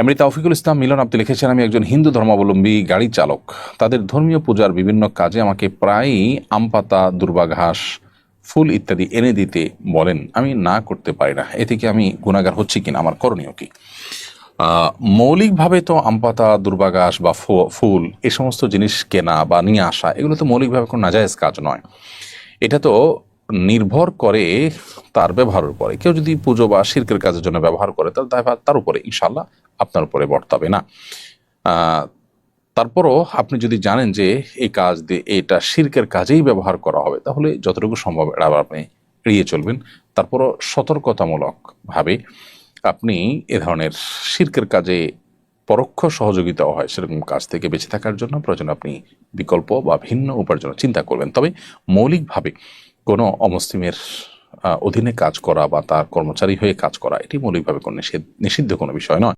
এমনি তাওফিকুল ইসলাম, মিলন আপনি লিখেছেন, আমি একজন হিন্দু ধর্মাবলম্বী, গাড়ি চালক। তাদের ধর্মীয় পূজার বিভিন্ন কাজে আমাকে প্রায়ই আম পাতা দুর্বা ঘাস ফুল ইত্যাদি এনে দিতে বলেন। আমি না করতে পারি না। এ থেকে আমি গুণাগার হচ্ছি কিনা, আমার করণীয় কি? মৌলিকভাবে তো আম পাতা দুর্বাঘাস বা ফুল, এ সমস্ত জিনিস কেনা বা নিয়ে আসা, এগুলো তো মৌলিকভাবে কোনো নাজায়েজ কাজ নয়। এটা তো নির্ভর করে তার ব্যবহারের উপরে। কেউ যদি পুজো বা শির্কের কাজের জন্য ব্যবহার করে, তাহলে তার উপরে ইনশাল্লাহ আপনার উপরে বর্তাবে না। তারপরও আপনি যদি জানেন যে এই কাজ দিয়ে এটা শির্কের কাজেই ব্যবহার করা হবে, তাহলে যতটুকু সম্ভব এটা আপনি এড়িয়ে চলবেন। তারপরও সতর্কতামূলকভাবে আপনি এ ধরনের শির্কের কাজে পরোক্ষ সহযোগিতা হয়, সেরকম কাজ থেকে বেঁচে থাকার জন্য প্রয়োজন আপনি বিকল্প বা ভিন্ন উপার্জনের চিন্তা করবেন। তবে মৌলিকভাবে কোনো অমুসলিমের অধীনে কাজ করা বা তার কর্মচারী হয়ে কাজ করা, এটি মৌলিকভাবে কোনো নিষিদ্ধ কোনো বিষয় নয়।